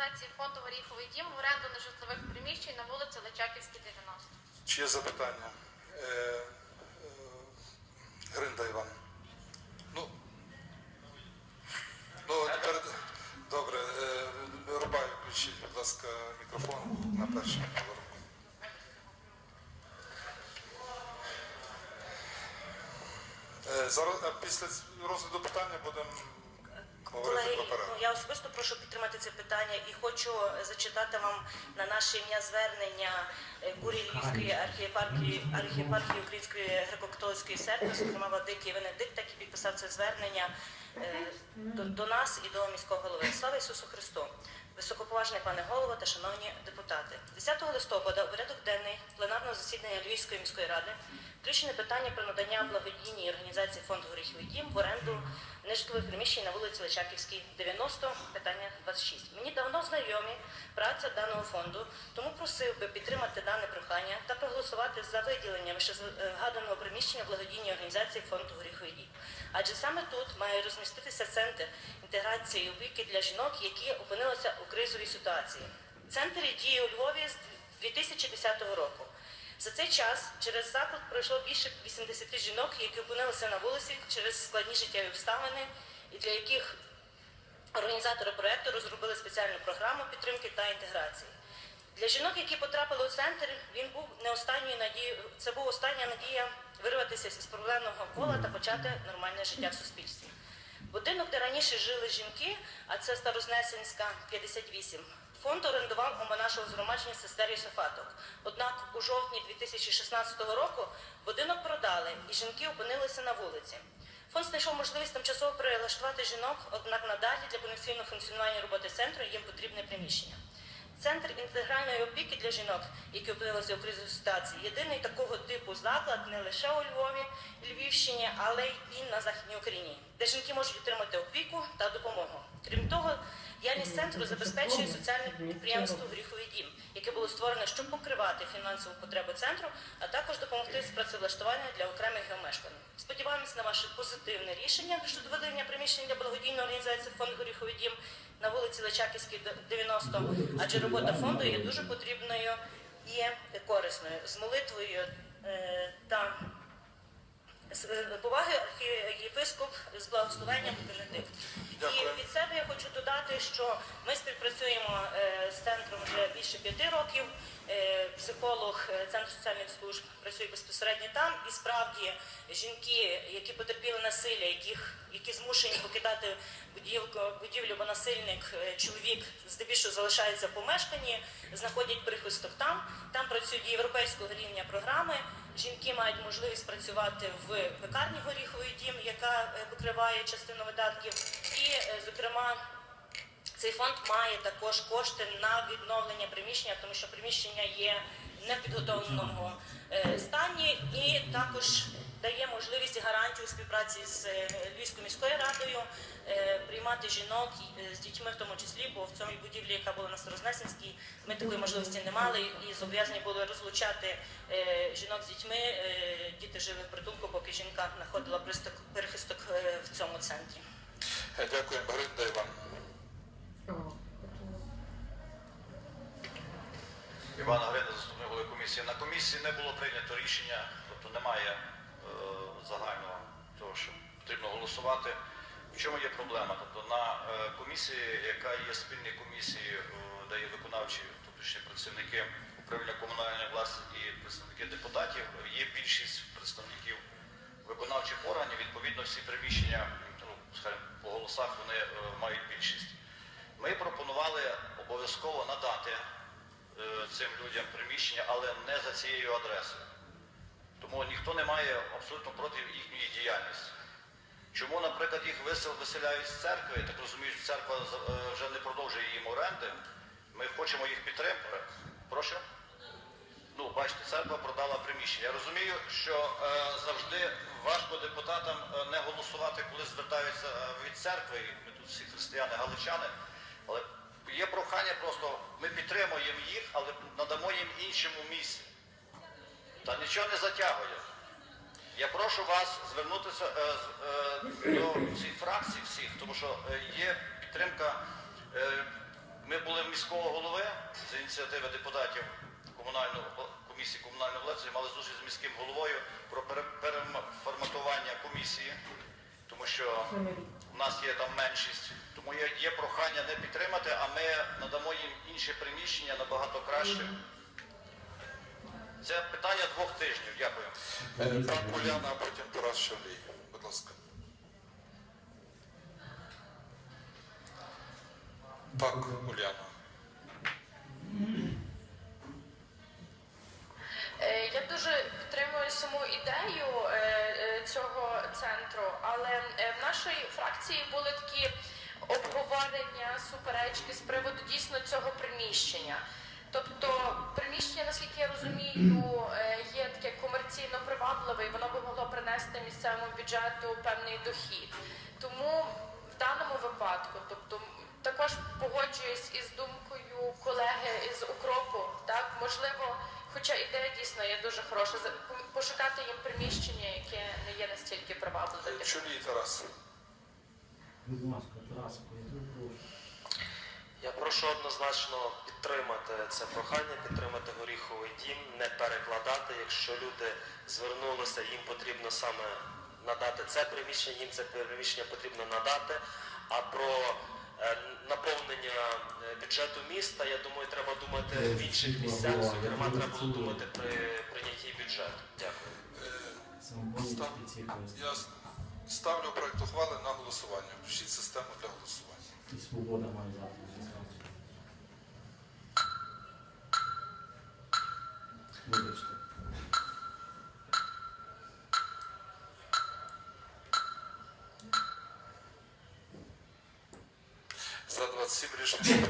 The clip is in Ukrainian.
організації фонду Горіховий дім в оренду нежитлових приміщень на вулиці Личаківській, 90. Чи є запитання? Е, е, Гринда Іван. Ну, ну тепер, добре, е, Рубай, включіть, будь ласка, мікрофон на першому поверху. Е, Зараз після розгляду питання будемо Колеги, ну, я особисто прошу підтримати це питання і хочу е, зачитати вам на наше ім'я звернення Курілівської Львівської архієпархії, архієпархії Української греко-католицької церкви, зокрема Владики Венедикт, який підписав це звернення е, до, до нас і до міського голови. Слава Ісусу Христу! Високоповажний пане голово та шановні депутати, 10 листопада у порядок денний пленарного засідання Львівської міської ради включене питання про надання благодійній організації фонду Горіховий дім в оренду нежитлових приміщень на вулиці Личаківській, 90, питання 26. Мені давно знайомі праця даного фонду, тому просив би підтримати дане прохання та проголосувати за виділення вищезгаданого приміщення благодійній організації фонду Горіховий дім. Адже саме тут має розміститися центр інтеграції опіки для жінок, які опинилися у кризовій ситуації. Центр діє у Львові з 2010 року. За цей час через заклад пройшло більше 80 жінок, які опинилися на вулиці через складні життєві обставини, і для яких організатори проекту розробили спеціальну програму підтримки та інтеграції. Для жінок, які потрапили у центр, він був не останньою надією. Це був остання надія вирватися з проблемного кола та почати нормальне життя в суспільстві. Будинок, де раніше жили жінки, а це Старознесенська 58, фонд орендував у монашого згромадження сестер Йосифаток. Однак у жовтні 2016 року будинок продали і жінки опинилися на вулиці. Фонд знайшов можливість тимчасово прилаштувати жінок, однак надалі для повноцінного функціонування роботи центру їм потрібне приміщення. Центр інтегральної опіки для жінок, які опинилися у кризовій ситуації, єдиний такого типу заклад не лише у Львові, Львівщині, але й на Західній Україні, де жінки можуть отримати опіку та допомогу. Крім того, діяльність центру забезпечує соціальне підприємство Гріховий дім, яке було створено, щоб покривати фінансову потребу центру, а також допомогти з працевлаштування для окремих його. Сподіваємось на ваше позитивне рішення щодо виділення приміщення для благодійної організації фонд Горіховий дім на вулиці Личаківській, 90, адже робота фонду є дуже потрібною і корисною. З молитвою е, та з е, поваги архієпископ з благословенням Бенедикт. І від себе я хочу додати, що ми співпрацюємо е, з центром вже більше п'яти років. Е, Психолог Центру соціальних служб працює безпосередньо там, і справді жінки, які потерпіли насилля, яких які змушені покидати будівку, будівлю, бо насильник чоловік здебільшого залишається в помешканні, знаходять прихисток там. Там працюють європейського рівня програми. Жінки мають можливість працювати в пекарні горіховий дім, яка е, покриває частину видатків, і, е, зокрема. Цей фонд має також кошти на відновлення приміщення, тому що приміщення є в непідготовленому е, стані, і також дає можливість і гарантію співпраці з е, Львівською міською радою е, приймати жінок е, з дітьми, в тому числі, бо в цьому будівлі, яка була на Старознесенській, ми такої можливості не мали і зобов'язані були розлучати жінок з дітьми. Діти жили в притулку, поки жінка знаходила присток- перехисток в цьому центрі. Дякую, Гринда Іван. Івана Грина, заступник голови комісії. На комісії не було прийнято рішення, тобто немає загального того, що потрібно голосувати. В чому є проблема? Тобто на е, комісії, яка є спільною комісією, е, де є виконавчі, тобто працівники управління комунальної власності і представники депутатів, є більшість представників виконавчих органів. Відповідно, всі приміщення, ну, по голосах вони е, мають більшість. Ми пропонували обов'язково надати цим людям приміщення, але не за цією адресою. Тому ніхто не має абсолютно проти їхньої діяльності. Чому, наприклад, їх виселяють з церкви, так розумію, що церква е, вже не продовжує їм оренди, ми хочемо їх підтримати. Прошу? Ну, бачите, церква продала приміщення. Я розумію, що е, завжди важко депутатам е, не голосувати, коли звертаються е, від церкви, ми тут всі християни, галичани, але є прохання просто, ми підтримуємо їх, але надамо їм іншому місці. Та нічого не затягує. Я прошу вас звернутися е, е, до всіх фракцій всіх, тому що е, є підтримка. Е, ми були міського голови з ініціативи депутатів комунальної комісії комунальної влади мали зустріч з міським головою про переформатування комісії, тому що у нас є там меншість. Тому є, є прохання не підтримати, а ми надамо їм інші приміщення набагато краще. Це питання двох тижнів. Дякую. Е, Пан Уляна, а потім Тарас Шавлій. Будь ласка. Так, Уляна. Е, Я дуже підтримую саму ідею е, е, цього центру, але е, в нашій фракції були такі обговорення, суперечки з приводу дійсно цього приміщення. Тобто приміщення, наскільки я розумію, е, є таке комерційно привабливе, і воно би могло принести місцевому бюджету певний дохід. Тому в даному випадку, тобто також погоджуюсь із думкою колеги із укропу, так можливо, хоча ідея дійсно є дуже хороша, за- пошукати їм приміщення, яке не є настільки привабливе. для Чолій Тарас. Будь ласка, Тарас. Я прошу однозначно підтримати це прохання, підтримати горіховий дім, не перекладати. Якщо люди звернулися, їм потрібно саме надати це приміщення, їм це приміщення потрібно надати. А про е, наповнення е, бюджету міста, я думаю, треба думати в інших місцях. Зокрема, треба було думати при прийнятті бюджету. Дякую. Я ставлю проект ухвали на голосування. Включіть систему для голосування. І свобода має завтра за 27 решили.